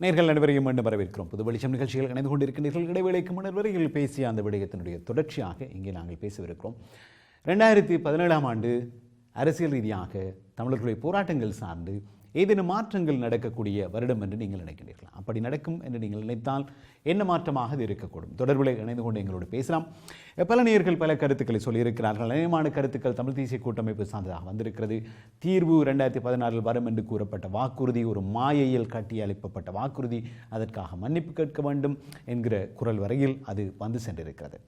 நேர்கள் அனைவரையும் மீண்டும் வரவேற்கிறோம். புது வெளிச்சம் நிகழ்ச்சிகள் இணைந்து கொண்டிருக்கின்றீர்கள். இடைவேளைக்கு முன்னர் வரையில் பேசிய அந்த விடயத்தினுடைய தொடர்ச்சியாக இங்கே நாங்கள் பேசவிருக்கிறோம். ரெண்டாயிரத்தி பதினேழாம் ஆண்டு அரசியல் ரீதியாக தமிழர்களுடைய போராட்டங்கள் சார்ந்து ஏதேனும் மாற்றங்கள் நடக்கக்கூடிய வருடம் என்று நீங்கள் நினைக்கின்றீர்களா? அப்படி நடக்கும் என்று நீங்கள் நினைத்தால் என்ன மாற்றமாக அது இருக்கக்கூடும்? தொடர்பில் இணைந்து கொண்டு எங்களோடு பேசலாம். பல நேர்கள் பல கருத்துக்களை சொல்லியிருக்கிறார்கள். அநேகமான கருத்துக்கள் தமிழ் தேசிய கூட்டமைப்பு சார்ந்ததாக வந்திருக்கிறது. தீர்வு ரெண்டாயிரத்தி பதினாறில் வரும் என்று கூறப்பட்ட வாக்குறுதி ஒரு மாயையில் கட்டி அளிப்பப்பட்ட வாக்குறுதி அதற்காக மன்னிப்பு கேட்க வேண்டும் என்கிற குரல் வரையில் அது வந்து சென்றிருக்கிறது.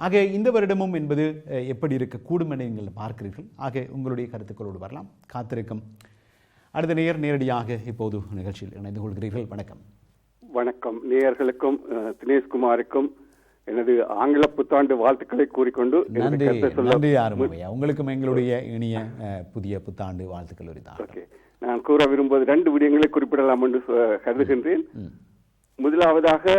ஆக இந்த வருடமும் என்பது அஹ், எப்படி இருக்கக்கூடும் என நீங்கள் பார்க்கிறீர்கள். ஆக உங்களுடைய கருத்துக்களோடு வரலாம். காத்திருக்கும் அடுத்த நேயர் நேரடியாக இப்போது நிகழ்ச்சியில் இணைந்து கொள்கிறீர்கள். வணக்கம். வணக்கம். நேயர்களுக்கும் தினேஷ்குமாருக்கும் எனது ஆங்கில புத்தாண்டு வாழ்த்துக்களை கூறிக்கொண்டு நன்றி. நன்றி ஆறுமையா உங்களுக்கும் எங்களுடைய இனிய புதிய புத்தாண்டு வாழ்த்துக்கள் ஓகே. நான் கூற விரும்புவது ரெண்டு விடயங்களை குறிப்பிடலாம் என்று கருதுகின்றேன். முதலாவதாக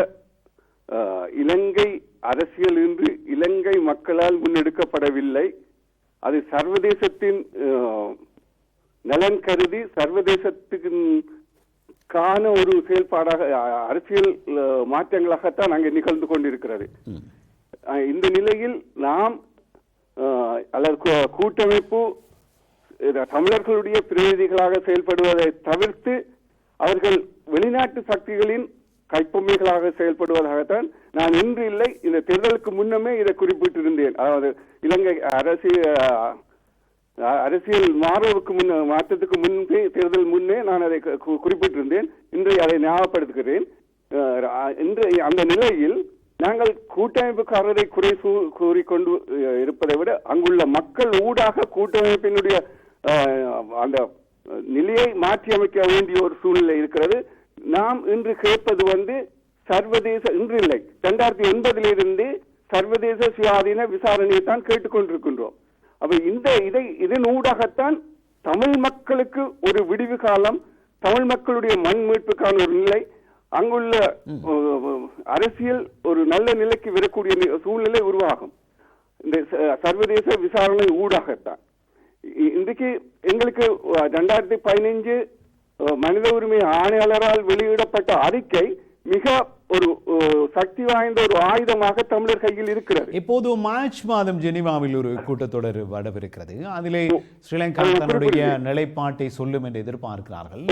இலங்கை அரசியல் இன்று இலங்கை மக்களால் முன்னெடுக்கப்படவில்லை. அது சர்வதேசத்தின் நலன் கருதி சர்வதேசத்துக்கு கான ஒரு செயல்பாடாக அரசியல் மாற்றங்களாகத்தான் அங்கே நிகழ்ந்து கொண்டிருக்கிறது. இந்த நிலையில் நாம் அல்லது கூட்டமைப்பு தமிழர்களுடைய பிரதிநிதிகளாக செயல்படுவதை தவிர்த்து அவர்கள் வெளிநாட்டு சக்திகளின் கைப்பொம்மைகளாக செயல்படுவதாகத்தான் நான் இன்று இல்லை. இந்த தேர்தலுக்கு முன்னமே இதை குறிப்பிட்டிருந்தேன். அதாவது இலங்கை அரசியல் அரசியல் மாறுவதற்கு முன்னே மாற்றத்துக்கு முன்பே தேர்தல் முன்னே நான் அதை குறிப்பிட்டிருந்தேன். இன்று அதை ஞாபகப்படுத்துகிறேன். இன்று அந்த நிலையில் நாங்கள் கூட்டமைப்புக்காரரை குறை சூ- கூறிக்கொண்டு இருப்பதை விட அங்குள்ள மக்கள் ஊடாக கூட்டமைப்பினுடைய அந்த நிலையை மாற்றி அமைக்க வேண்டிய ஒரு சூழ்நிலை இருக்கிறது. நாம் இன்று கேட்பது வந்து சர்வதேச இன்று இல்லை இரண்டாயிரத்தி எண்பதிலிருந்து சர்வதேச சுயாதீன விசாரணையை தான் கேட்டுக்கொண்டிருக்கின்றோம். அப்ப இந்த இதை இதன் ஊடாகத்தான் தமிழ் மக்களுக்கு ஒரு விடிவு காலம் தமிழ் மக்களுடைய மண் மீட்புக்கான ஒரு நிலை அங்குள்ள அரசியல் ஒரு நல்ல நிலைக்கு வரக்கூடிய சூழ்நிலை உருவாகும். இந்த சர்வதேச விசாரணை ஊடாகத்தான். இன்றைக்கு எங்களுக்கு ரெண்டாயிரத்தி பதினைஞ்சு மனித உரிமை ஆணையாளரால் வெளியிடப்பட்ட அறிக்கை மிக ஒரு சக்தி வாய்ந்த ஒரு ஆயுதமாக தமிழர் கையில் இருக்கிறது. இப்போது மார்ச் மாதம் ஜெனீவாவில் ஒரு கூட்டத்தொடர் வரவிருக்கிறது. அதிலே ஸ்ரீலங்கா தன்னுடைய. நிலைப்பாட்டை சொல்லும் என்று எதிர்பார்க்கிறார்கள்.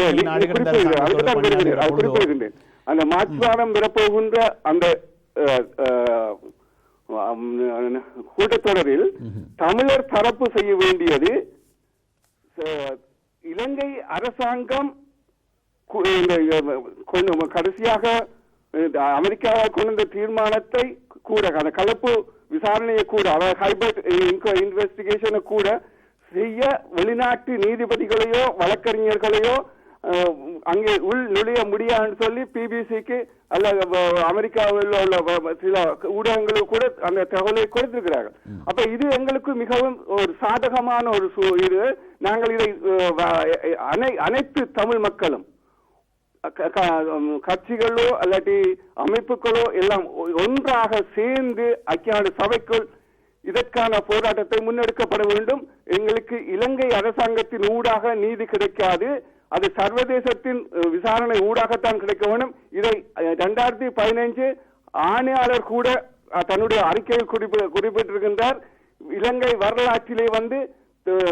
குறிப்பிடுகின்றேன். அந்த மார்ச் மாதம் வரப்போகின்ற அந்த கூட்டத்தொடரில் தமிழர் தரப்பு செய்ய வேண்டியது இலங்கை அரசாங்கம் கடைசியாக அமெரிக்காவால் கொண்டு தீர்மானத்தை கூட அந்த கலப்பு விசாரணையை கூட அதாவது ஹைபர்ட் இன்வெஸ்டிகேஷனை கூட செய்ய வெளிநாட்டு நீதிபதிகளையோ வழக்கறிஞர்களையோ அங்கே உள் நுழைய முடியாதுன்னு சொல்லி பிபிசிக்கு அல்ல அமெரிக்காவில் உள்ள சில ஊடகங்களுக்கு கூட அந்த தகவலை கொடுத்திருக்கிறார்கள். அப்ப இது எங்களுக்கு மிகவும் ஒரு சாதகமான ஒரு இது. நாங்கள் இதை அனை அனைத்து தமிழ் மக்களும் கட்சிகளோ அல்லாட்டி அமைப்புகளோ எல்லாம் ஒன்றாக சேர்ந்து ஐக்கிய நாடு சபைக்குள் இதற்கான போராட்டத்தை முன்னெடுக்கப்பட வேண்டும். எங்களுக்கு இலங்கை அரசாங்கத்தின் ஊடாக நீதி கிடைக்காது. அது சர்வதேசத்தின் விசாரணை ஊடாகத்தான் கிடைக்க வேண்டும். இதை இரண்டாயிரத்தி பதினைஞ்சு ஆணையாளர் கூட தன்னுடைய அறிக்கையில் குறிப்பிட்டிருக்கின்றார். இலங்கை வரலாற்றிலே வந்து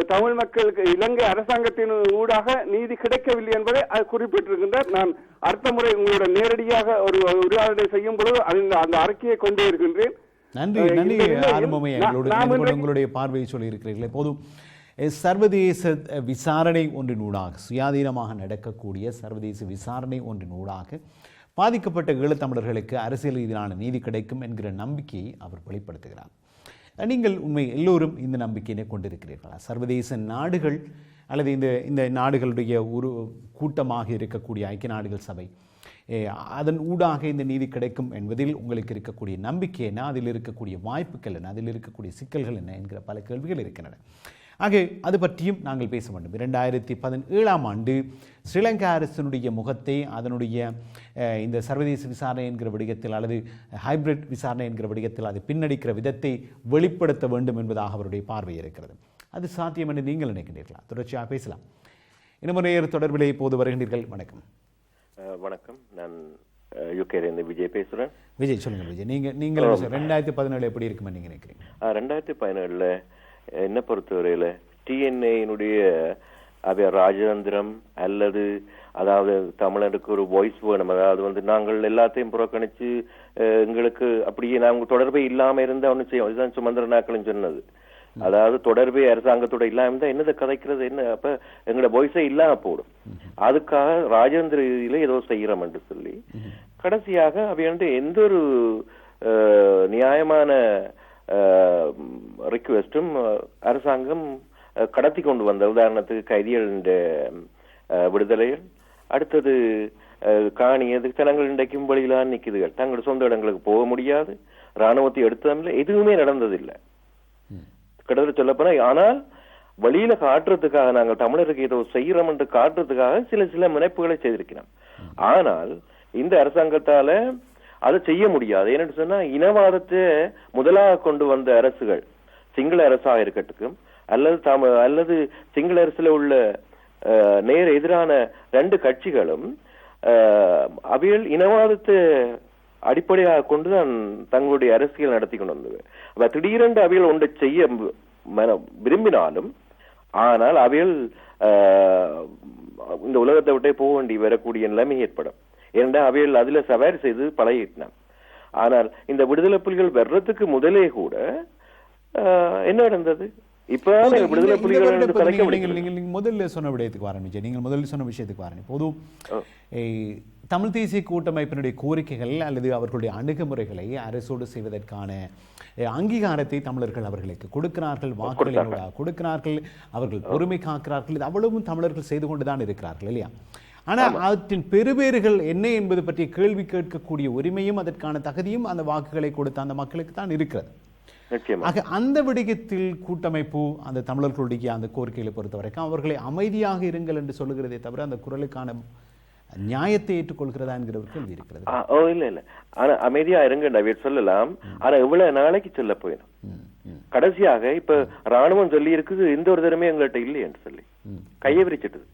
தமிழ் மக்களுக்கு இலங்கை அரசாங்கத்தின் ஊடாக நீதி கிடைக்கவில்லை என்பதை குறிப்பிட்டிருக்கின்றார். நான் அடுத்த முறை உங்களோட நேரடியாக ஒரு உரையாடலை செய்யும் பொழுது அந்த அறிக்கையை கொண்டு வருகின்றேன். நன்றி நன்றி எங்களோடு உங்களுடைய பார்வையை சொல்லியிருக்கிறீர்கள். எப்போதும் அஹ், சர்வதேச விசாரணை ஒன்றினூடாக சுயாதீனமாக நடக்கக்கூடிய சர்வதேச விசாரணை ஒன்றினூடாக பாதிக்கப்பட்ட ஈழத்தமிழர்களுக்கு அரசியல் ரீதியிலான நீதி கிடைக்கும் என்கிற நம்பிக்கையை அவர் வெளிப்படுத்துகிறார். நீங்கள் உண்மை எல்லோரும் இந்த நம்பிக்கையினை கொண்டிருக்கிறீர்களா? சர்வதேச நாடுகள் அல்லது இந்த இந்த நாடுகளுடைய ஒரு கூட்டமாக இருக்கக்கூடிய ஐக்கிய நாடுகள் சபை அதன் ஊடாக இந்த நீதி கிடைக்கும் என்பதில் உங்களுக்கு இருக்கக்கூடிய நம்பிக்கை என்ன? அதில் இருக்கக்கூடிய வாய்ப்புகள் என்ன? அதில் இருக்கக்கூடிய சிக்கல்கள் என்ன? என்கிற பல கேள்விகள் இருக்கின்றன. ஆக அது பற்றியும் நாங்கள் பேச வேண்டும். இரண்டாயிரத்தி பதினேழாம் ஆண்டு ஸ்ரீலங்கா அரசினுடைய முகத்தை அதனுடைய இந்த சர்வதேச விசாரணை என்கிற விடயத்தில் அல்லது ஹைபிரிட் விசாரணை என்கிற விடயத்தில் அது பின்னடிக்கிற விதத்தை வெளிப்படுத்த வேண்டும் என்பதாக அவருடைய பார்வை இருக்கிறது. அது சாத்தியம் என்று நீங்கள் நினைக்கின்றீர்களா? தொடர்ச்சியாக பேசலாம். இன்னும் நேர் தொடர்பிலே இப்போது வருகின்றீர்கள். வணக்கம். வணக்கம். நான் யூகேலேருந்து விஜய் பேசுகிறேன் விஜய் சொல்லுங்கள் விஜய். நீங்கள் நீங்கள்? ரெண்டாயிரத்தி பதினேழு எப்படி இருக்குமே நீங்கள் நினைக்கிறீங்க? ரெண்டாயிரத்தி பதினேழில் என்னை பொறுத்தவரையில் டிஎன்ஏயினுடைய அவை ராஜதந்திரம் அல்லது அதாவது தமிழருக்கு ஒரு வாய்ஸ் வேணும். அதாவது வந்து நாங்கள் எல்லாத்தையும் புறக்கணிச்சு எங்களுக்கு அப்படியே நாங்கள் தொடர்பே இல்லாம இருந்தா ஒன்றும் செய்யும். இதுதான் சுமந்திரனாக்களும் சொன்னது. அதாவது தொடர்பே அரசாங்கத்தோட இல்லாம இருந்தா என்னதை கதைக்கிறது? என்ன? அப்ப எங்களோட வாய்ஸே இல்லாம போடும். அதுக்காக ராஜேந்திர இதுல ஏதோ செய்யறோம் என்று சொல்லி கடைசியாக அவை வந்து எந்த ஒரு நியாயமான ரிக்வெஸ்டும் அரசாங்கம் கடத்தி கொண்டு வந்த உதாரணத்துக்கு கைதிகளின் விடுதலைகள் அடுத்தது அஹ், காணி அது ஜனங்கள் இன்றைக்கும் வழியிலான் நிக்குதுகள். தங்கள் சொந்த இடங்களுக்கு போக முடியாது. ராணுவத்தை எடுத்ததில்லை எதுவுமே நடந்ததில்லை. கிட்டத்தட்ட சொல்ல போனா ஆனால் வழியில காட்டுறதுக்காக நாங்கள் தமிழருக்கு ஏதோ செய்யறோம் என்று காட்டுறதுக்காக சில சில முனைப்புகளை செய்திருக்கிறோம். ஆனால் இந்த அரசாங்கத்தால அதை செய்ய முடியாது. ஏன்னு சொன்னா இனவாதத்தை முதலாக கொண்டு வந்த அரசுகள் சிங்கள அரசாக இருக்கட்டும் அல்லது தாம அல்லது சிங்கள அரசுல உள்ள நேர நேர் எதிரான ரெண்டு கட்சிகளும் அஹ், அவைகள் இனவாதத்தை அடிப்படையாக கொண்டுதான் தங்களுடைய அரசியல் நடத்தி கொண்டு வந்தது. அப்ப திடீரென்று அவைகள் ஒன்றை செய்ய விரும்பினாலும் ஆனால் அவைகள் இந்த உலகத்தை விட்டே போக வேண்டி வரக்கூடிய நிலைமை ஏற்படும். ஏனென்றால் அவைகள் அதுல சவாரி செய்து பழகிட்டன. ஆனால் இந்த விடுதலை புலிகள் வர்றதுக்கு முதலே கூட என்ன நடந்தது? இப்ப விடுதலை புலிகள் நீங்கள் முதல்ல சொன்ன விடயத்துக்கு வரணும் விஜய். நீங்கள் முதல்ல சொன்ன விஷயத்துக்கு பொதுவும் ஏய், தமிழ் தேசிய கூட்டமைப்பினுடைய கோரிக்கைகள் அல்லது அவர்களுடைய அணுகுமுறைகளை அரசோடு செய்வதற்கான அங்கீகாரத்தை தமிழர்கள் அவர்களுக்கு கொடுக்கிறார்கள் வாக்குகளினூடாக கொடுக்கிறார்கள் அவர்கள் பொறுமை காக்கிறார்கள் இது அவ்வளவும் தமிழர்கள் செய்து கொண்டுதான் இருக்கிறார்கள் இல்லையா? ஆனால் அவற்றின் பெறுபேறுகள் என்ன என்பது பற்றிய கேள்வி கேட்கக்கூடிய உரிமையும் அதற்கான தகுதியும் அந்த வாக்குகளை கொடுத்த அந்த மக்களுக்கு தான் இருக்கிறது. ஆக அந்த விடயத்தில் கூட்டமைப்பு அந்த தமிழர்களுடைய அந்த கோரிக்கைகளை பொறுத்த வரைக்கும் அவர்களை அமைதியாக இருங்கள் என்று சொல்லுகிறதே தவிர அந்த குரலுக்கான நியாயத்தை ஏற்றுக்கொள்கிறதா என்கிற ஒரு கேள்வி இருக்கிறது. ஓ இல்ல இல்ல. ஆனா அமைதியா இருங்க அவையர் சொல்லலாம். ஆனா எவ்வளவு நாளைக்கு சொல்ல போயிடும். கடைசியாக இப்ப ராணுவம் சொல்லி இருக்குது எந்த ஒரு திறமே எங்கள்கிட்ட இல்லையென்று சொல்லி. ம். கையை விரிச்சிட்டது.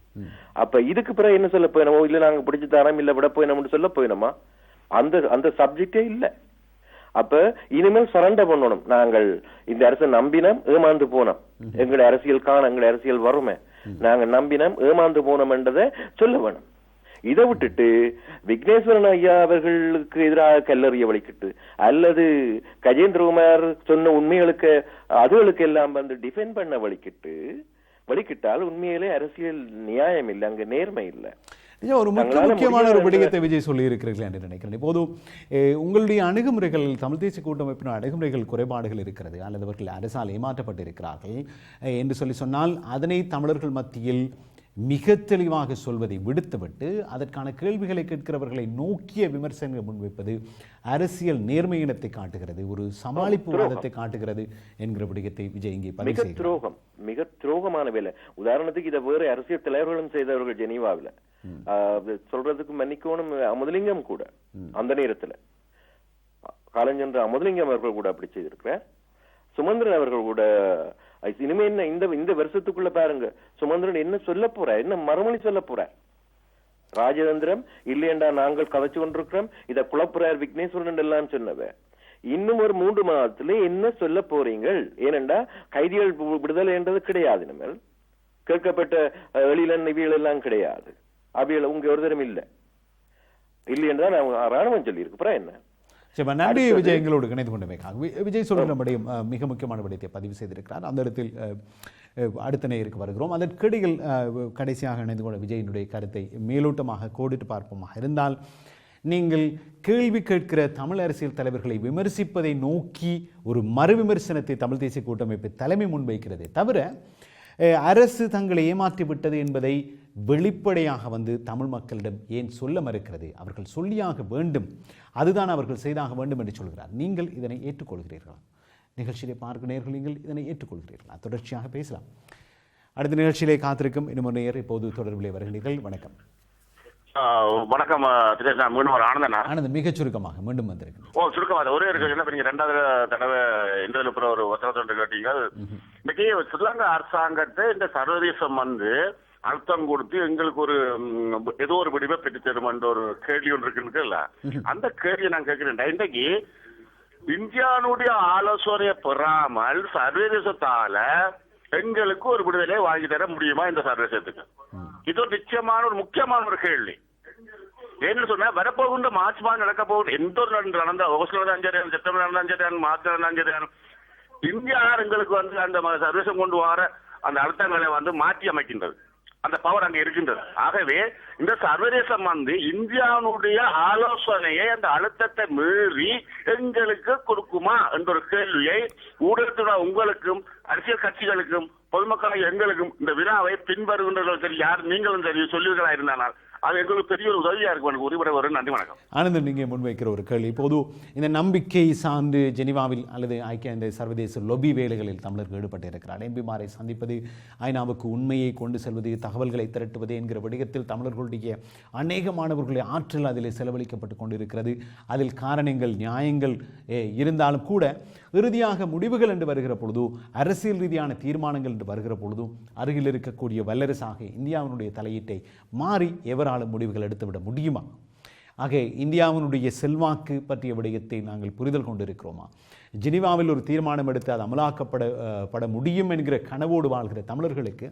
அப்ப இதுக்கு பிறகு என்ன சொல்ல போயினமோ இல்ல நாங்க பிடிச்சு தரோம் இல்ல விட போயினோம்னு சொல்ல போயினோமா? அந்த அந்த சப்ஜெக்டே இல்ல. அப்ப இனிமேல் சரண்டர் பண்ணணும். நாங்கள் இந்த அரசை நம்பினோம் ஏமாந்து போனோம். எங்களுடைய அரசியல் காண எங்களுடைய அரசியல் வருமே. நாங்க நம்பினோம் ஏமாந்து போனோம் என்றதை சொல்ல வேணும். இதை விட்டுட்டு விக்னேஸ்வரன் ஐயா அவர்களுக்கு எதிராக கல்லறிய வலிக்கிட்டு அல்லது கஜேந்திரகுமார் சொன்ன உண்மைகளுக்கு அதுகளுக்கு எல்லாம் வந்து டிஃபெண்ட் பண்ண வலிக்கிட்டு வலிக்கிட்டால் உண்மையிலே அரசியல் நியாயம் இல்லை அங்க நேர்மை இல்லை. ஒரு முக்கிய முக்கியமான ஒரு விடயத்தை விஜய் சொல்லி இருக்கிறீர்கள் என்று நினைக்கிறேன். இப்போது உங்களுடைய அணுகுமுறைகள் தமிழ் தேசிய கூட்டமைப்பின் அணுகுமுறைகள் குறைபாடுகள் இருக்கிறது அல்லது அவர்கள் அரசால் ஏமாற்றப்பட்டு இருக்கிறார்கள் eh, என்று சொல்லி சொன்னால் அதனை தமிழர்கள் மத்தியில் மிக தெளிவாக சொல்வதை விடுத்துவிட்டு அதற்கான கேள்விகளை கேட்கிறவர்களை நோக்கிய விமர்சனங்களை முன்வைப்பது அரசியல் நேர்மையினத்தை காட்டுகிறது ஒரு சமாளிப்பு வாதத்தை காட்டுகிறது என்கிற விடயத்தை விஜய் இங்கே மிக துரோகம். மிக துரோகமான வேலை. உதாரணத்துக்கு இதை வேற அரசியல் தலைவர்களும் செய்தவர்கள் ஜெனீவாவில். சொல்றதுக்கு மன்னிக்கணும் அமுதலிங்கம் கூட அந்த நேரத்துல. காலஞ்சென்ற அமுதலிங்கம் அவர்கள் கூட அப்படி செய்திருக்கிறார். சுமந்திரன் அவர்கள் கூட இனிமே என்ன இந்த இந்த வருஷத்துக்குள்ள பாருங்க. சுமந்திரன் என்ன சொல்ல போற என்ன மறுமொழி சொல்ல போற? ராஜதந்திரம் இல்லையண்டா நாங்கள் கதைச்சு கொண்டிருக்கிறோம். இத குழப்புறார் விக்னேஸ்வரன் எல்லாம் சொன்னவ. இன்னும் ஒரு மூன்று மாதத்துல என்ன சொல்ல போறீங்கள்? ஏனெண்டா கைதிகள் விடுதலை என்றது கிடையாது இனிமேல். கேட்கப்பட்ட எழிலன் இவியல் எல்லாம் கிடையாது. அவியல் உங்க ஒரு தரம் இல்ல. இல்லையென்றா நான் ராணுவம் சொல்லி இருக்கு என்ன? சரி நன்றி விஜய் எங்களோடு இணைந்து கொண்டமைக்காக விஜய் சொல்கிறபடியும் மிக முக்கியமான விடயத்தை பதிவு செய்திருக்கிறார். அந்த இடத்தில் அடுத்த நேருக்கு வருகிறோம். அதற்கிடையில் கடைசியாக இணைந்து கொண்ட விஜயினுடைய கருத்தை மேலோட்டமாக கோடிட்டு பார்ப்போமாக இருந்தால் நீங்கள் கேள்வி கேட்கிற தமிழ் அரசியல் தலைவர்களை விமர்சிப்பதை நோக்கி ஒரு மறு விமர்சனத்தை தமிழ் தேசிய கூட்டமைப்பு தலைமை முன்வைக்கிறதே தவிர அரசு தங்களை ஏமாற்றி விட்டது என்பதை வெளிப்படையாக வந்து தமிழ் மக்களிடம் ஏன் சொல்ல மறுக்கிறது? அவர்கள் சொல்லியாக வேண்டும். அதுதான் அவர்கள் செய்தாக வேண்டும் என்று சொல்கிறார். நீங்கள் இதனை ஏற்றுக்கொள்கிறீர்களா? நிகழ்ச்சியிலே பார்க்கும் நேர்கள் நீங்கள் இதனை ஏற்றுக்கொள்கிறீர்களா? தொடர்ச்சியாக பேசலாம். அடுத்த நிகழ்ச்சியிலே காத்திருக்கும் இன்னும் ஒரு நேர் இப்போது தொடர்பிலே வருகிறீர்கள். வணக்கம். வணக்கம் நான் மீண்டும் ஒரு ஆனந்தனா ஆனந்த் மிகச் சுருக்கமாக மீண்டும் வந்திருக்கிறேன் ஓ சுருக்கமா. அது ஒரே இருக்கு என்ன நீங்க ரெண்டாவது தடவை இந்த ஒரு வசனத்தொன்று கேட்டீங்க. இன்னைக்கு ஸ்ரீலங்கா அரசாங்கத்தை இந்த சர்வதேசம் வந்து அழுத்தம் கொடுத்து எங்களுக்கு ஒரு ஏதோ ஒரு விடிவை பெற்று தருமன்ற ஒரு கேள்வி ஒன்று இருக்குல்ல அந்த கேள்வியை நான் கேட்கிறேன். இன்றைக்கு இந்தியாவுடைய ஆலோசனையை பெறாமல் சர்வதேசத்தால எங்களுக்கு ஒரு விடுதலை வாங்கி தர முடியுமா இந்த சர்வதேசத்துக்கு? இது ஒரு நிச்சயமான ஒரு முக்கியமான ஒரு கேள்வி. ஏன்னு சொன்னா வரப்போகின்ற மார்ச் மாதம் நடக்க போகுது. எந்த ஒரு நடந்த ஆகஸ்ட்ல நடந்தாலும் சரி செப்டம்பர் நடந்தாலும் சரி மார்ச் நடந்தாலும் சரி இந்தியா எங்களுக்கு வந்து அந்த சர்வதேசம் கொண்டு வர அந்த அழுத்தங்களை வந்து மாற்றி அமைக்கின்றது. அந்த பவர் அங்க இருக்கின்றது. ஆகவே இந்த சர்வதேசம் வந்து இந்தியாவுடைய ஆலோசனையை அந்த அழுத்தத்தை மீறி எங்களுக்கு கொடுக்குமா என்ற ஒரு கேள்வியை ஊடகத்துடன் உங்களுக்கும் அரசியல் கட்சிகளுக்கும் பொதுமக்கள் எங்களுக்கும் இந்த வினாவை பின்வருகின்றவர்கள் சரி யார் நீங்களும் சரி சொல்லுவீர்களா இருந்தானால் அது எங்களுக்கு பெரிய ஒரு உதவியா இருக்கும். எனக்கு உரிமை வரும். நன்றி வணக்கம். ஆனந்தன் நீங்கள் முன்வைக்கிற ஒரு கேள்வி. இப்போது இந்த நம்பிக்கை சார்ந்து ஜெனிவாவில் அல்லது ஐக்கிய இந்த சர்வதேச லொபி வேலைகளில் தமிழர்கள் ஈடுபட்டிருக்கிறார் எம்பிமாரை சந்திப்பது ஐநாவுக்கு உண்மையை கொண்டு செல்வது தகவல்களை திரட்டுவது என்கிற விடயத்தில் தமிழர்களுடைய அநேக மாணவர்களுடைய ஆற்றல் அதில் செலவழிக்கப்பட்டு கொண்டிருக்கிறது. அதில் காரணங்கள் நியாயங்கள் ஏ, இருந்தாலும் கூட இறுதியாக முடிவுகள் என்று வருகிற பொழுது அரசியல் ரீதியான தீர்மானங்கள் என்று வருகிற பொழுது அருகில் இருக்கக்கூடிய வல்லரசாக இந்தியாவினுடைய தலையீட்டை மாறி எவராலும் முடிவுகள் எடுத்துவிட முடியுமா? ஆக இந்தியாவினுடைய செல்வாக்கு பற்றிய விடயத்தை நாங்கள் புரிதல் கொண்டிருக்கிறோமா? ஜெனிவாவில் ஒரு தீர்மானம் எடுத்து அது அமலாக்கப்பட பட முடியும் என்கிற கனவோடு வாழ்கிற தமிழர்களுக்கு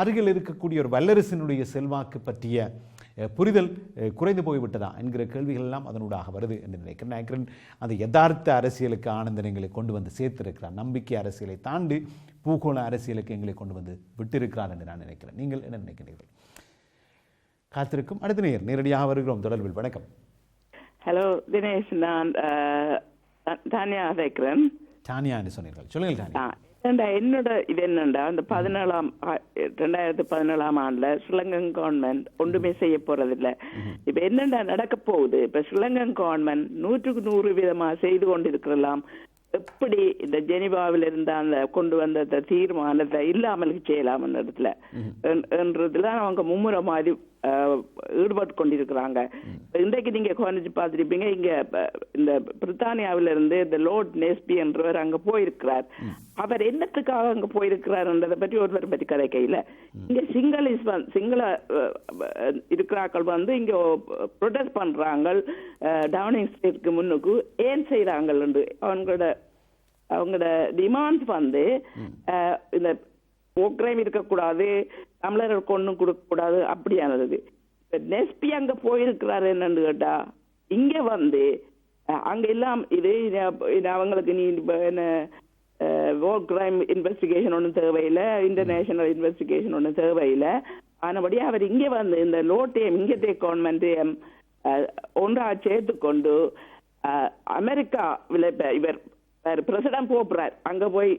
அருகில் இருக்கக்கூடிய ஒரு வல்லரசினுடைய செல்வாக்கு பற்றிய புரிதல் குறைந்து போய்விட்டதா என்கிற கேள்விகள் எல்லாம் அதனூடாக வருது என்று நினைக்கிறேன். நினைக்கிறேன் அந்த யதார்த்த அரசியலுக்கு ஆனந்தன் எங்களை கொண்டு வந்து சேர்த்திருக்கிறார். நம்பிக்கை அரசியலை தாண்டி பூகோள அரசியலுக்கு எங்களை கொண்டு வந்து விட்டிருக்கிறார் என்று நான் நினைக்கிறேன். நீங்கள் என்ன நினைக்கிறீர்கள்? காத்திருக்கும் அடுத்த நேர் நேரடியாக வருகிறோம். தொடர்பில் வணக்கம். ஹலோ தினேஷ் நான் தானியா அதைக்கிறேன் டானியா என்று சொன்னீர்கள். சொல்லுங்கள் ஏண்டா என்னோட இது என்னண்டா இந்த பதினேழாம் ரெண்டாயிரத்தி பதினேழாம் ஆண்டுல ஸ்ரீலங்கன் கவர்மெண்ட் ஒன்றுமே செய்ய போறதில்ல. இப்ப என்னண்டா நடக்க போகுது? இப்ப ஸ்ரீலங்கன் கவர்மெண்ட் நூற்றுக்கு நூறு விதமா செய்து கொண்டிருக்கலாம் எப்படி இந்த ஜெனிவாவில் இருந்த அந்த கொண்டு வந்த அந்த தீர்மானத்தை இல்லாமல் செய்யலாம் இடத்துல? என்- என்றதுல அவங்க அஹ், ஈடுபட்டு கொண்டிருக்கிறாங்க இன்றைக்கு நீங்க கவனிச்சு பார்த்துருப்பீங்க இங்க இந்த பிரித்தானியாவில இருந்து இந்த லோர்ட் நேஸ்பி என்றவர் அங்க போயிருக்கிறார். அவர் என்னத்துக்காக அங்க போயிருக்கிறார்ன்றதை பற்றி ஒருவர் பற்றி கதைக்கையில இங்க சிங்களீஸ் சிங்கள இருக்கிறாக்கள் இருக்கிறார்கள் வந்து இங்க ப்ரொடெஸ்ட் பண்றாங்க டவுனிங் ஸ்ட்ரீட்க்கு முன்னுக்கு ஏன் செய்யறாங்க அவங்களோட அவங்களோட டிமாண்ட்ஸ் வந்து இந்த ஓக்ரைம் இருக்கக்கூடாது தமிழர்களுக்கு ஒன்றும் கொடுக்கக்கூடாது அப்படியானது இப்போ நெஸ்பி அங்க போயிருக்கிறாரு என்னன்னு கேட்டா இங்க வந்து அங்கே அங்க எல்லாம் இது அவங்களுக்கு நீ என்ன வோர் கிரைம் இன்வெஸ்டிகேஷன் ஒன்றும் தேவையில்லை இன்டர்நேஷனல் இன்வெஸ்டிகேஷன் ஒன்றும் தேவையில்லை. ஆனபடி அவர் இங்கே வந்து இந்த லோட்டையும் இங்கத்தே கவர்மெண்ட்டையும் ஒன்றா சேர்த்துக்கொண்டு அஹ், அமெரிக்காவில் இவர் பிரசிடண்ட் போப்புறார் அங்க போய்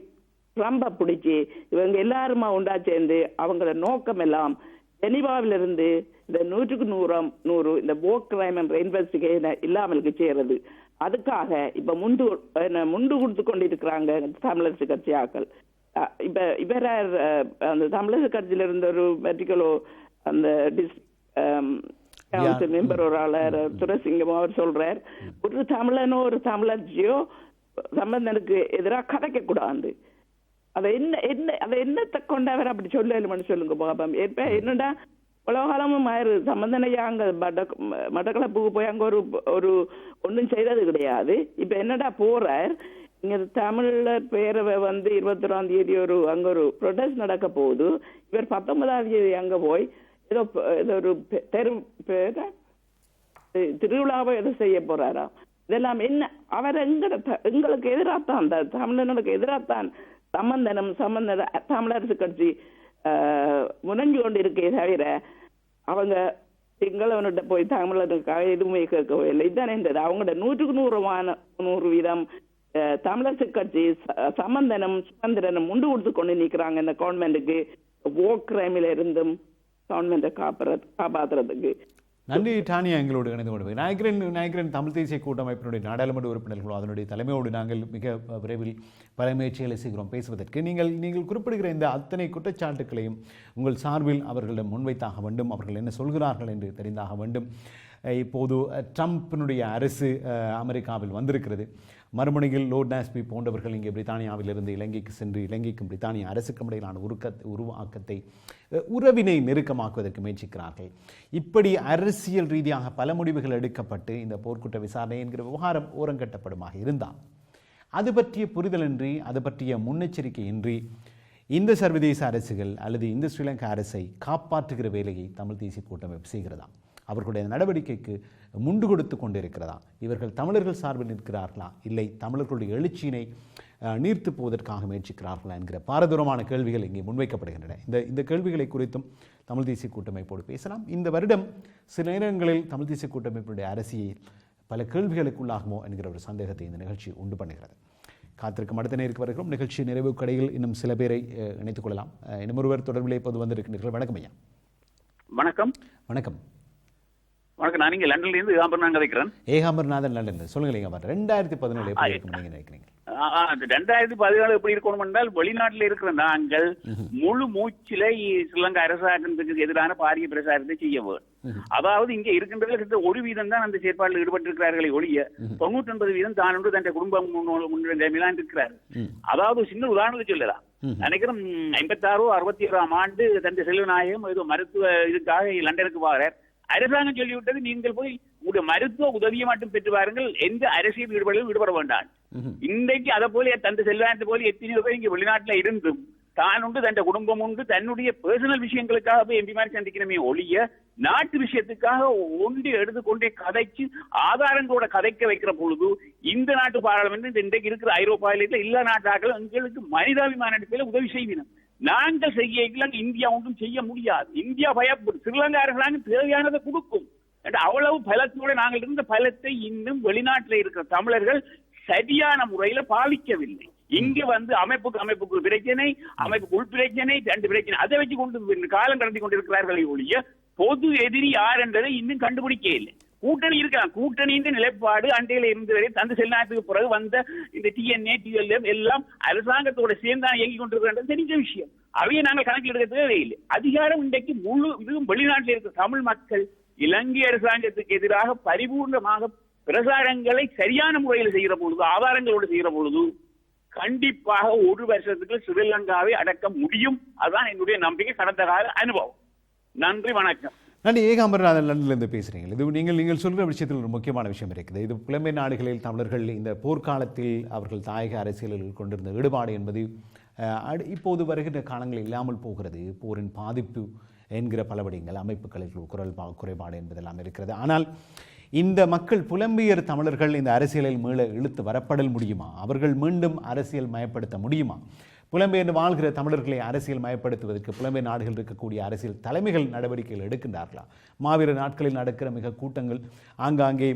ட்ரம்ப பிடிச்சி இவங்க எல்லாருமா உண்டா சேர்ந்து அவங்கள நோக்கம் எல்லாம் ஜெனிவாவிலிருந்து இந்த நூற்றுக்கு நூறம் நூறு இந்த போக் கிரைம் என்ற இன்வெஸ்டிகேஷன் இல்லாமலுக்கு செய்யறது. அதுக்காக இப்ப முண்டு என்ன, முண்டு கொடுத்து கொண்டிருக்கிறாங்க தமிழரசு கட்சியாக்கள். ஆக்கள் இப்ப இவர அந்த தமிழரசு கட்சியில இருந்த ஒரு மெட்ரிகலோ அந்த டிஸ் கவுன்சில் மெம்பர் ஒரு ஆளர் துரசிங்கம் அவர் சொல்றார் ஒரு தமிழனோ ஒரு தமிழர்ஜியோ சம்பந்தனுக்கு எதிராக கதைக்க கூடாது அதை என்ன என்ன அதை என்னத்தை கொண்டவர் அப்படி சொல்லலும்னு சொல்லுங்க பாபம். இப்போ என்னடா? உலகாலமும் ஆயிரு சம்பந்தனையா அங்க மட மட்டக்களப்புக்கு போய் அங்க ஒரு ஒரு ஒன்றும் செய்தது கிடையாது. இப்ப என்னடா போறார்? இங்க தமிழர் பேரவை வந்து இருபத்தொராம் தேதி ஒரு அங்க ஒரு ப்ரொடெஸ்ட் நடக்க போகுது. இவர் பத்தொன்பதாம் தேதி அங்க போய் ஏதோ ஏதோ ஒரு பெ- தெரு பேர? திருவிழாவை எதோ செய்ய போறாரா? இதெல்லாம் என்ன? அவர் எங்கட த- எங்களுக்கு எதிராத்தான் அந்த தமிழனுக்கு எதிராத்தான் சம்பந்தனம் சம்பந்த தமிழரசு கட்சி ஆஹ், முனைஞ்சு கொண்டு இருக்கே தவிர அவங்க சிங்களவன்கிட்ட போய் தமிழனுக்காக எதுவுமே கேட்கவே இல்லை. இதுதானே இருந்தது. அவங்களோட நூற்றுக்கு நூறுமான நூறு வீதம் தமிழரசு கட்சி ச- சம்பந்தனம் சுதந்திரனும் முண்டு கொடுத்து கொண்டு நிக்கிறாங்க இந்த கவர்மெண்ட்டுக்கு ஓ கிரைமில் இருந்தும் கவர்மெண்ட்டை காப்பாற காப்பாத்துறதுக்கு. நன்றி டானியா எங்களோடு இணைந்து கொண்டு நாயக்கரன் நாயக்கரன் தமிழ் தேசிய கூட்டமைப்பினுடைய நாடாளுமன்ற உறுப்பினர்களும் அதனுடைய தலைமையோடு நாங்கள் மிக விரைவில் பல முயற்சிகளை செய்கிறோம். பேசுவதற்கு நீங்கள் நீங்கள் குறிப்பிடுகிற இந்த அத்தனை குற்றச்சாட்டுக்களையும் உங்கள் சார்பில் அவர்களிடம் முன்வைத்தாக வேண்டும் அவர்கள் என்ன சொல்கிறார்கள் என்று தெரிந்தாக வேண்டும். இப்போது ட்ரம்ப்பினுடைய அரசு அமெரிக்காவில் வந்திருக்கிறது. மறுமுனையில் லோட் நாஸ்பி போன்றவர்கள் இங்கே பிரித்தானியாவிலிருந்து இலங்கைக்கு சென்று இலங்கைக்கும் பிரித்தானிய அரசுக்கும் இடையிலான உருக்க உருவாக்கத்தை உறவினை நெருக்கமாக்குவதற்கு முயற்சிக்கிறார்கள். இப்படி அரசியல் ரீதியாக பல முடிவுகள் எடுக்கப்பட்டு இந்த போர்க்குற்ற விசாரணை என்கிற விவகாரம் ஓரங்கட்டப்படுமாக இருந்தால் அது பற்றிய புரிதலின்றி அது பற்றிய முன்னெச்சரிக்கையின்றி இந்த சர்வதேச அரசுகள் அல்லது இந்த ஸ்ரீலங்கா அரசை காப்பாற்றுகிற வேலையை தமிழ் தேசிய கூட்டமைப்பு செய்கிறதாம். அவர்களுடைய நடவடிக்கைக்கு முண்டு கொடுத்து கொண்டிருக்கிறதா? இவர்கள் தமிழர்கள் சார்பில் நிற்கிறார்களா? இல்லை தமிழர்களுடைய எழுச்சியினை நீர்த்து போவதற்காக முயற்சிக்கிறார்களா என்கிற பாரதூரமான கேள்விகள் இங்கே முன்வைக்கப்படுகின்றன. இந்த இந்த கேள்விகளை குறித்தும் தமிழ் தேசிய கூட்டமைப்போடு பேசலாம். இந்த வருடம் சில நேரங்களில் தமிழ் தேசிய கூட்டமைப்பினுடைய அரசியல் பல கேள்விகளுக்குள்ளாகுமோ என்கிற ஒரு சந்தேகத்தை இந்த நிகழ்ச்சி உண்டு பண்ணுகிறது. காத்திருக்கும் அடுத்த நேருக்கு வருகிறோம். நிகழ்ச்சி நிறைவு கடையில் இன்னும் சில பேரை இணைத்துக் கொள்ளலாம். இன்னும் ஒருவர் தொடர்பிலே இப்போது வந்திருக்கிறீர்கள் வணக்கம் ஐயா. வணக்கம். வணக்கம். வணக்கம் நான் இங்க லண்டன்ல இருந்து ஏகாம்பரம் நான் கதைக்கிறேன். ஏகாம்பரநாதன் லண்டன் சொல்லுங்கள் ஏகாம்பர் ரெண்டாயிரத்தி பதினேழு எப்படி இருக்கும் நீங்க நினைக்கிறீங்க? ரெண்டாயிரத்தி பதினாலு எப்படி இருக்கணும் என்றால் வெளிநாட்டில் இருக்கிற நாங்கள் முழு மூச்சில ஸ்ரீலங்கா அரசாங்கத்துக்கு எதிரான பாரிய பிரசாரத்தை செய்ய வேண்டும். அதாவது இங்க இருக்கின்றதுல கிட்ட ஒரு வீதம் தான் அந்த செயற்பாட்டில் ஈடுபட்டிருக்கிறார்களே ஒழிய தொண்ணூற்றி ஒன்பது வீதம் தான் ஒன்று தன் குடும்பம் முன்னிலைமையிலாம் இருக்கிறார் அதாவது சின்ன உதாரணத்தை சொல்லலாம். நினைக்கிறேன் ஐம்பத்தாறோ அறுபத்தி ஏழாம் ஆண்டு தந்தை செல்வநாயகம் ஏதோ மருத்துவ இதுக்காக லண்டனுக்கு வாரார். அரசாங்கம் சொல்லிவிட்டது நீங்கள் போய் உங்களுடைய மருத்துவ உதவியை மட்டும் பெற்று வாருங்கள் எந்த அரசியல் ஈடுபாடுகளும் ஈடுபட வேண்டாம். இன்றைக்கு அதை போல தந்த செல்வாயத்தை போல எத்தனையோ பேர் இங்க வெளிநாட்டுல இருந்தும் தான் உண்டு தன் குடும்பம் உண்டு தன்னுடைய பர்சனல் விஷயங்களுக்காக போய் எம்பி மாதிரி சந்திக்கணுமே ஒழிய நாட்டு விஷயத்துக்காக ஒன்று எடுத்துக்கொண்டே கதைச்சு ஆதாரங்களோட கதைக்க வைக்கிற பொழுது இந்த நாட்டு பாராளுமன்றம் இன்றைக்கு இருக்கிற ஐரோப்பாவில் எல்லா நாட்டாக்களும் எங்களுக்கு மனிதாபிமான அடிப்படையில் உதவி செய்வினோம் நாங்கள் செய்ய இந்தியா ஒன்றும் செய்ய முடியாது. இந்தியா பயப்படும் ஸ்ரீலங்கா தேவையானதை கொடுக்கும். என்று அவ்வளவு பலத்தோட நாங்கள் இருந்த பலத்தை இன்னும் வெளிநாட்டில் இருக்கிற தமிழர்கள் சரியான முறையில பாவிக்கவில்லை இங்க வந்து அமைப்புக்கு அமைப்புக்கு பிரச்சனை அமைப்புக்கு உள் பிரச்சனை ரெண்டு பிரச்சனை. அதை வச்சு கொண்டு காலம் கடந்து கொண்டிருக்கிறார்களே ஒழிய பொது எதிரி யார் என்றதை இன்னும் கண்டுபிடிக்க இல்லை. கூட்டணி இருக்கலாம். கூட்டணியின் நிலைப்பாடு அண்டையில இருந்து வரை தந்த செல்லாத்துக்கு பிறகு வந்த இந்த டிஎன்ஏ டிஎல்எம் எல்லாம் அரசாங்கத்தோட சேர்ந்தான் இயங்கி கொண்டிருக்கிறது தெரிஞ்ச விஷயம். அவையை நாங்கள் கணக்கில் எடுக்கிறதே இல்லை அதிகாரம் இன்றைக்கு முழு இதுவும் வெளிநாட்டில் இருக்கிற தமிழ் மக்கள் இலங்கை அரசாங்கத்துக்கு எதிராக பரிபூர்ணமாக பிரசாரங்களை சரியான முறையில் செய்கிற பொழுது ஆதாரங்களோடு செய்கிற பொழுது கண்டிப்பாக ஒரு வருஷத்துக்கு ஸ்ரீலங்காவை அடக்க முடியும். அதுதான் என்னுடைய நம்பிக்கை கடந்த கால அனுபவம். நன்றி வணக்கம். நன்றி ஏகாம்பரநாதன் லண்டன்லேருந்து பேசுகிறீங்க இது நீங்கள் நீங்கள் சொல்கிற விஷயத்தில் ஒரு முக்கியமான விஷயம் இருக்குது. இது புலமை நாடுகளில் தமிழர்கள் இந்த போர்க்காலத்தில் அவர்கள் தாயக அரசியலில் கொண்டிருந்த ஈடுபாடு என்பது இப்போது வருகின்ற காலங்கள் இல்லாமல் போகிறது. போரின் பாதிப்பு என்கிற பல விடயங்கள் அமைப்புகளில் குரல் குறைபாடு என்பதெல்லாம் இருக்கிறது. ஆனால் இந்த மக்கள் புலம்பெயர் தமிழர்கள் இந்த அரசியலில் மீள இழுத்து வரப்படல் முடியுமா? அவர்கள் மீண்டும் அரசியல் மயப்படுத்த முடியுமா? புலம்பெயர்ந்து வாழ்கிற தமிழர்களை அரசியல் மயப்படுத்துவதற்கு புலம்பெயர் நாடுகள் இருக்கக்கூடிய அரசியல் தலைமைகள் நடவடிக்கைகள் எடுக்கின்றார்களா? மாவீர நாட்களில் நடக்கிற மிக கூட்டங்கள் ஆங்காங்கே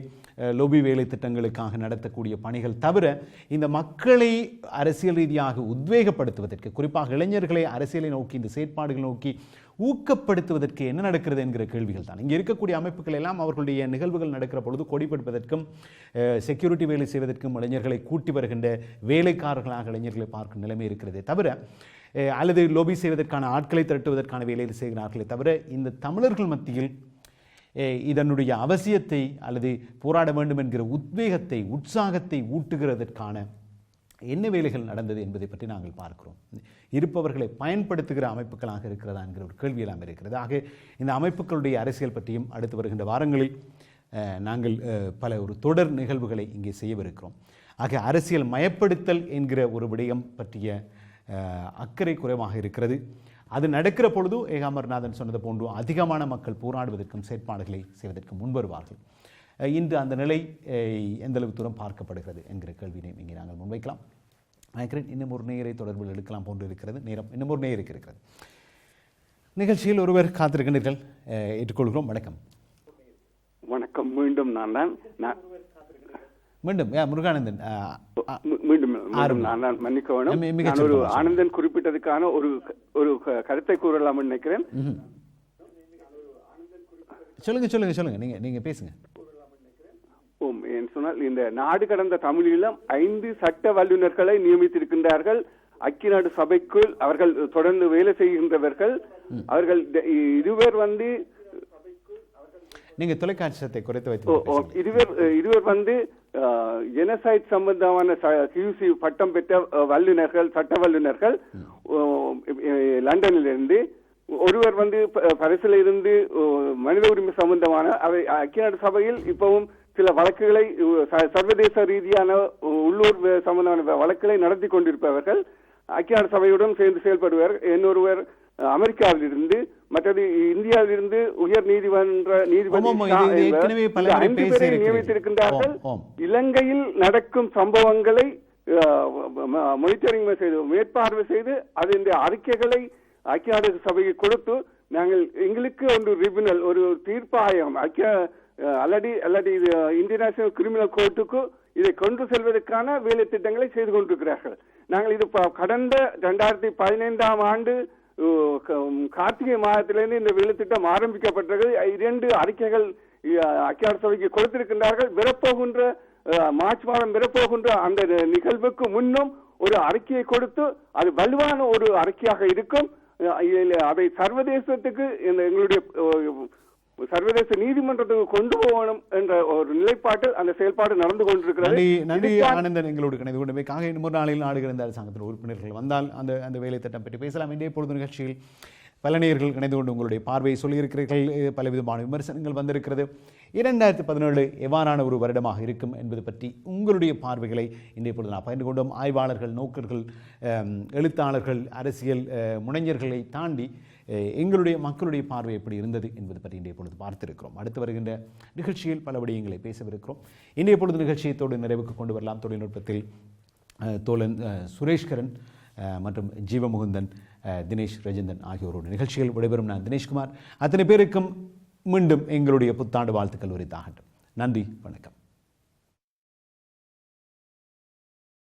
லொபி வேலை திட்டங்களுக்காக நடத்தக்கூடிய பணிகள் தவிர இந்த மக்களை அரசியல் ரீதியாக உத்வேகப்படுத்துவதற்கு குறிப்பாக இளைஞர்களை அரசியலை நோக்கி இந்த செயற்பாடுகள் நோக்கி ஊக்கப்படுத்துவதற்கு என்ன நடக்கிறது என்கிற கேள்விகள் தான் இங்கே இருக்கக்கூடிய அமைப்புகள் எல்லாம் அவர்களுடைய நிகழ்வுகள் நடக்கிற பொழுது கொடிப்படுப்பதற்கும் செக்யூரிட்டி வேலை செய்வதற்கும் இளைஞர்களை கூட்டி வருகின்ற வேலைக்காரர்களாக இளைஞர்களை பார்க்கும் நிலைமை இருக்கிறதே தவிர அல்லது லோபி செய்வதற்கான ஆட்களை திரட்டுவதற்கான வேலையில் செய்கிறார்களே தவிர இந்த தமிழர்கள் மத்தியில் இதனுடைய அவசியத்தை அல்லது போராட வேண்டும் என்கிற உத்வேகத்தை உற்சாகத்தை ஊட்டுகிறதற்கான என்ன வேலைகள் நடந்தது என்பதை பற்றி நாங்கள் பார்க்கிறோம். இருப்பவர்களை பயன்படுத்துகிற அமைப்புகளாக இருக்கிறதா என்கிற ஒரு கேள்வி எல்லாம் இருக்கிறது. ஆக இந்த அமைப்புகளுடைய அரசியல் பற்றியும் அடுத்து வருகின்ற வாரங்களில் நாங்கள் பல ஒரு தொடர் நிகழ்வுகளை இங்கே செய்யவிருக்கிறோம். ஆக அரசியல் மயப்படுத்தல் என்கிற ஒரு விடயம் பற்றிய அக்கறை குறைவாக இருக்கிறது. அது நடக்கிற பொழுது ஏகாமர்நாதன் சொன்னது போன்று அதிகமான மக்கள் போராடுவதற்கும் செயற்பாடுகளை செய்வதற்கும் முன்வருவார்கள். இன்று அந்த நிலை அஹ், எந்த அளவு தூரம் பார்க்கப்படுகிறது என்கிற கேள்வியை இங்கே நாங்கள் முன்வைக்கலாம். நினைக்கிறேன் இன்னும் ஒரு நேரை தொடர்பில் எடுக்கலாம் போன்று இருக்கிறது. நேரம் இன்னும் ஒரு நேருக்கு இருக்கிறது. நிகழ்ச்சியில் ஒருவர் காத்திருக்கின்றீர்கள். ஏற்றுக்கொள்கிறோம். வணக்கம். வணக்கம். மீண்டும் நான் தான். மீண்டும் முருகானந்தன் மீண்டும். நான் தான் மன்னிக்க வேணும். நான் ஒரு. ஆனந்தன் குறிப்பிட்டதுக்கான ஒரு ஒரு கருத்தை கூறலாம் நினைக்கிறேன். சொல்லுங்க சொல்லுங்க சொல்லுங்க. நீங்க நீங்க பேசுங்க. சொன்னால் இந்த நாடு கடந்த தமிழீழம் ஐந்து சட்ட வல்லுநர்களை நியமித்திருக்கின்றார்கள். ஐக்கிய நாடு சபைக்குள் அவர்கள் தொடர்ந்து வேலை செய்கின்றவர்கள். அவர்கள் இருவர் வந்து நீங்க தொலைக்காட்சி சத்தை குறைத்து வைத்து. இருவர் இருவர் வந்து ஜெனசைட் சம்பந்தமான கியூசி பட்டம் பெற்ற வல்லுநர்கள் சட்ட வல்லுநர்கள் அஹ், லண்டனிலிருந்து ஒருவர் வந்து பரிசில் இருந்து மனித உரிமை சம்பந்தமான அவை ஐக்கிய நாடு சபையில் இப்பவும் சில வழக்குகளை சர்வதேச ரீதியான உள்ளூர் சம்பந்தமான வழக்குகளை நடத்தி கொண்டிருப்பவர்கள் ஐக்கிய சபையுடன் சேர்ந்து செயல்படுவார் இன்னொருவர் அமெரிக்காவிலிருந்து மற்றது இந்தியாவிலிருந்து உயர் நீதிமன்ற நீதிபதி ஐந்து பேரை. நியமித்திருக்கின்றார்கள். இலங்கையில் நடக்கும் சம்பவங்களை மானிட்டரிங் செய்து மேற்பார்வை செய்து அதன் அறிக்கைகளை ஐக்கிய சபைக்கு கொடுத்து நாங்கள் எங்களுக்கு ஒரு ட்ரிபியூனல் ஒரு தீர்ப்பாயம் ஐக்கிய அல்லடி அல்லது இது இன்டர்நேஷனல் கிரிமினல் கோர்ட்டுக்கு இதை கொண்டு செல்வதற்கான வேலை திட்டங்களை செய்து கொண்டிருக்கிறார்கள். நாங்கள் இது கடந்த ரெண்டாயிரத்தி பதினைந்தாம் ஆண்டு க- கார்த்திகை மாதத்திலிருந்து இந்த வேலை திட்டம் ஆரம்பிக்கப்பட்டது இரண்டு அறிக்கைகள் அக்கியார் சபைக்கு கொடுத்திருக்கின்றார்கள். விரப்போகின்ற மார்ச் மாதம் விரப்போகின்ற அந்த நிகழ்வுக்கு முன்னும் ஒரு அறிக்கையை கொடுத்து அது வலுவான ஒரு அறிக்கையாக இருக்கும். அதை சர்வதேசத்துக்கு இந்த எங்களுடைய சர்வதேச நீதிமன்றத்துக்கு கொண்டு போகணும் என்ற ஒரு நிலைப்பாட்டில் அந்த செயல்பாடு நடந்து கொண்டிருக்கிறது. நன்றி ஆனந்தன் எங்களோடு கணிந்து கொண்டமைக்காக இன்னொரு நாளில் நாடுகிற இந்த அரசாங்கத்தின் உறுப்பினர்கள் வந்தால் அந்த அந்த வேலை திட்டம் பற்றி பேசலாம். இன்றைய பொழுது நிகழ்ச்சியில் பல நேயர்கள் இணைந்து கொண்டு உங்களுடைய பார்வையை சொல்லியிருக்கிறீர்கள். பலவிதமான விமர்சனங்கள் வந்திருக்கிறது. இரண்டாயிரத்தி பதினேழு எவ்வாறான ஒரு வருடமாக இருக்கும் என்பது பற்றி உங்களுடைய பார்வைகளை இன்றைய பொழுது நான் பகிர்ந்து கொண்டோம். ஆய்வாளர்கள் நோக்கர்கள் எழுத்தாளர்கள் அரசியல் முனைஞர்களை தாண்டி எங்களுடைய மக்களுடைய பார்வை எப்படி இருந்தது என்பது பற்றி இன்றைய பொழுது பார்த்திருக்கிறோம். அடுத்து வருகின்ற நிகழ்ச்சியில் பல விடயங்களை பேசவிருக்கிறோம். இன்றைய பொழுது நிகழ்ச்சியத்தோடு நிறைவுக்கு கொண்டு வரலாம். தொழில்நுட்பத்தில் தோழன் சுரேஷ்கரன் மற்றும் ஜீவமுகுந்தன் தினேஷ் ரஜிந்தன் ஆகியோரோட நிகழ்ச்சியில் விடைபெறும் நான் தினேஷ்குமார். அத்தனை பேருக்கும் மீண்டும் எங்களுடைய புத்தாண்டு வாழ்த்துக்கள் உரித்தாகட்டும். நன்றி வணக்கம்.